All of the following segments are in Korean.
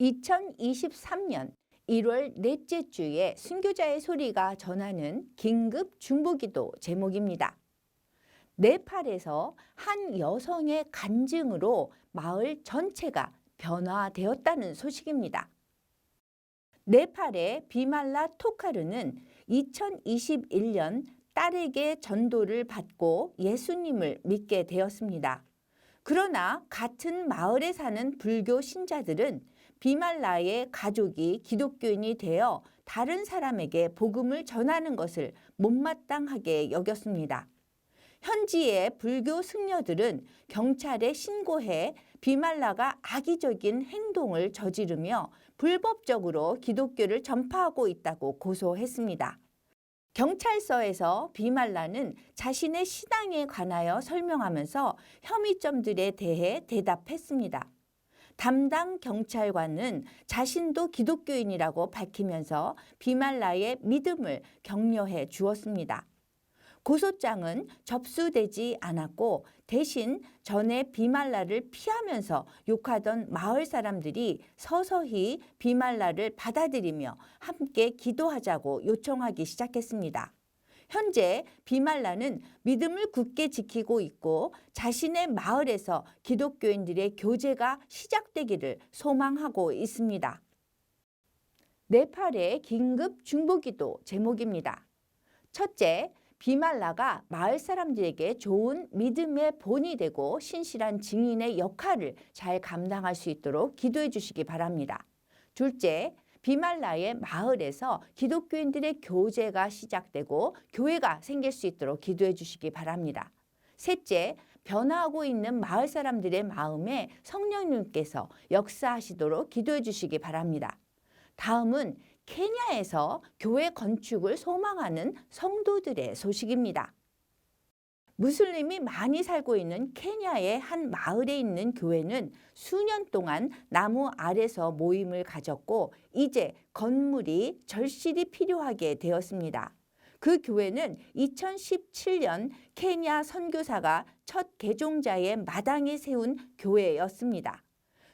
2023년 1월 넷째 주에 순교자의 소리가 전하는 긴급 중보기도 제목입니다. 네팔에서 한 여성의 간증으로 마을 전체가 변화되었다는 소식입니다. 네팔의 비말라 토카르는 2021년 딸에게 전도를 받고 예수님을 믿게 되었습니다. 그러나 같은 마을에 사는 불교 신자들은 비말라의 가족이 기독교인이 되어 다른 사람에게 복음을 전하는 것을 못마땅하게 여겼습니다. 현지의 불교 승려들은 경찰에 신고해 비말라가 악의적인 행동을 저지르며 불법적으로 기독교를 전파하고 있다고 고소했습니다. 경찰서에서 비말라는 자신의 신앙에 관하여 설명하면서 혐의점들에 대해 대답했습니다. 담당 경찰관은 자신도 기독교인이라고 밝히면서 비말라의 믿음을 격려해 주었습니다. 고소장은 접수되지 않았고 대신 전에 비말라를 피하면서 욕하던 마을 사람들이 서서히 비말라를 받아들이며 함께 기도하자고 요청하기 시작했습니다. 현재 비말라는 믿음을 굳게 지키고 있고 자신의 마을에서 기독교인들의 교제가 시작되기를 소망하고 있습니다. 네팔의 긴급 중보기도 제목입니다. 첫째, 비말라가 마을 사람들에게 좋은 믿음의 본이 되고 신실한 증인의 역할을 잘 감당할 수 있도록 기도해 주시기 바랍니다. 둘째, 비말라의 마을에서 기독교인들의 교제가 시작되고 교회가 생길 수 있도록 기도해 주시기 바랍니다. 셋째, 변화하고 있는 마을 사람들의 마음에 성령님께서 역사하시도록 기도해 주시기 바랍니다. 다음은 케냐에서 교회 건축을 소망하는 성도들의 소식입니다. 무슬림이 많이 살고 있는 케냐의 한 마을에 있는 교회는 수년 동안 나무 아래서 모임을 가졌고 이제 건물이 절실히 필요하게 되었습니다. 그 교회는 2017년 케냐 선교사가 첫 개종자의 마당에 세운 교회였습니다.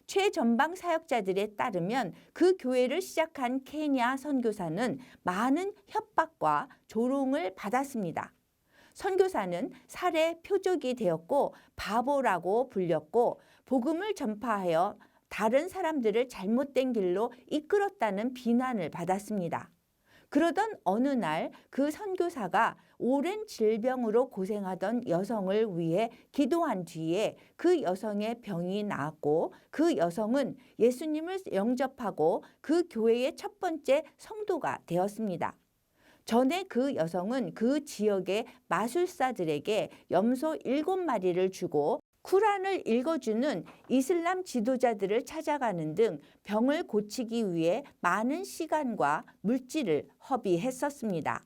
최전방 사역자들에 따르면 그 교회를 시작한 케냐 선교사는 많은 협박과 조롱을 받았습니다. 선교사는 살해 표적이 되었고 바보라고 불렸고 복음을 전파하여 다른 사람들을 잘못된 길로 이끌었다는 비난을 받았습니다. 그러던 어느 날 그 선교사가 오랜 질병으로 고생하던 여성을 위해 기도한 뒤에 그 여성의 병이 나았고 그 여성은 예수님을 영접하고 그 교회의 첫 번째 성도가 되었습니다. 전에 그 여성은 그 지역의 마술사들에게 염소 일곱 마리를 주고 쿠란을 읽어주는 이슬람 지도자들을 찾아가는 등 병을 고치기 위해 많은 시간과 물질을 허비했었습니다.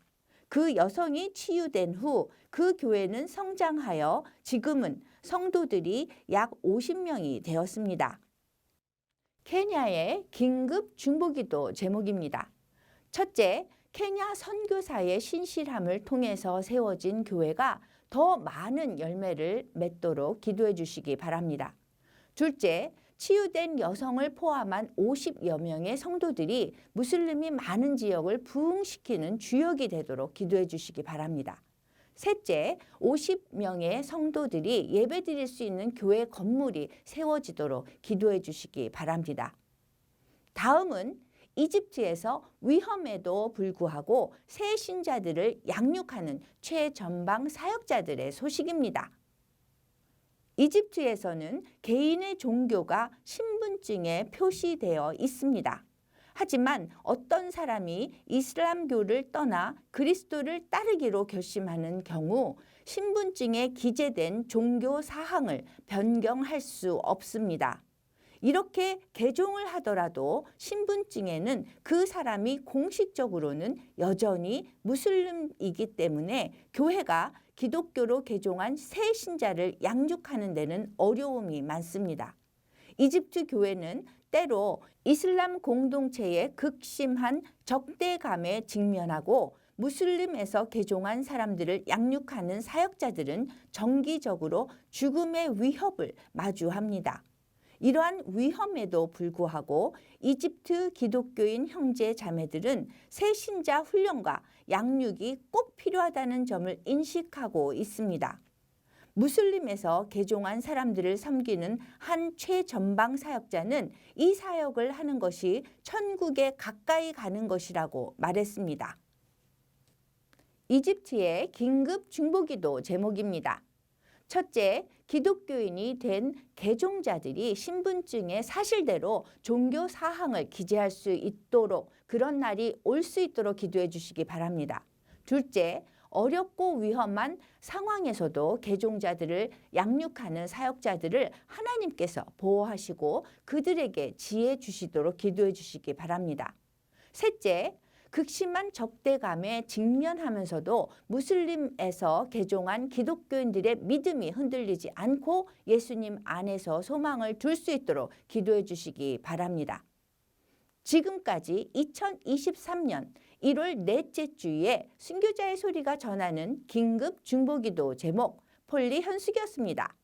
그 여성이 치유된 후 그 교회는 성장하여 지금은 성도들이 약 50명이 되었습니다. 케냐의 긴급 중보기도 제목입니다. 첫째, 케냐 선교사의 신실함을 통해서 세워진 교회가 더 많은 열매를 맺도록 기도해 주시기 바랍니다. 둘째, 치유된 여성을 포함한 50여 명의 성도들이 무슬림이 많은 지역을 부흥시키는 주역이 되도록 기도해 주시기 바랍니다. 셋째, 50명의 성도들이 예배 드릴 수 있는 교회 건물이 세워지도록 기도해 주시기 바랍니다. 다음은 이집트에서 위험에도 불구하고 새 신자들을 양육하는 최전방 사역자들의 소식입니다. 이집트에서는 개인의 종교가 신분증에 표시되어 있습니다. 하지만 어떤 사람이 이슬람교를 떠나 그리스도를 따르기로 결심하는 경우 신분증에 기재된 종교 사항을 변경할 수 없습니다. 이렇게 개종을 하더라도 신분증에는 그 사람이 공식적으로는 여전히 무슬림이기 때문에 교회가 기독교로 개종한 새 신자를 양육하는 데는 어려움이 많습니다. 이집트 교회는 때로 이슬람 공동체의 극심한 적대감에 직면하고 무슬림에서 개종한 사람들을 양육하는 사역자들은 정기적으로 죽음의 위협을 마주합니다. 이러한 위험에도 불구하고 이집트 기독교인 형제 자매들은 새 신자 훈련과 양육이 꼭 필요하다는 점을 인식하고 있습니다. 무슬림에서 개종한 사람들을 섬기는 한 최전방 사역자는 이 사역을 하는 것이 천국에 가까이 가는 것이라고 말했습니다. 이집트의 긴급 중보기도 제목입니다. 첫째, 기독교인이 된 개종자들이 신분증에 사실대로 종교 사항을 기재할 수 있도록 그런 날이 올 수 있도록 기도해 주시기 바랍니다. 둘째, 어렵고 위험한 상황에서도 개종자들을 양육하는 사역자들을 하나님께서 보호하시고 그들에게 지혜 주시도록 기도해 주시기 바랍니다. 셋째, 극심한 적대감에 직면하면서도 무슬림에서 개종한 기독교인들의 믿음이 흔들리지 않고 예수님 안에서 소망을 둘 수 있도록 기도해 주시기 바랍니다. 지금까지 2023년 1월 넷째 주에 순교자의 소리가 전하는 긴급 중보기도 제목 폴리 현숙이었습니다.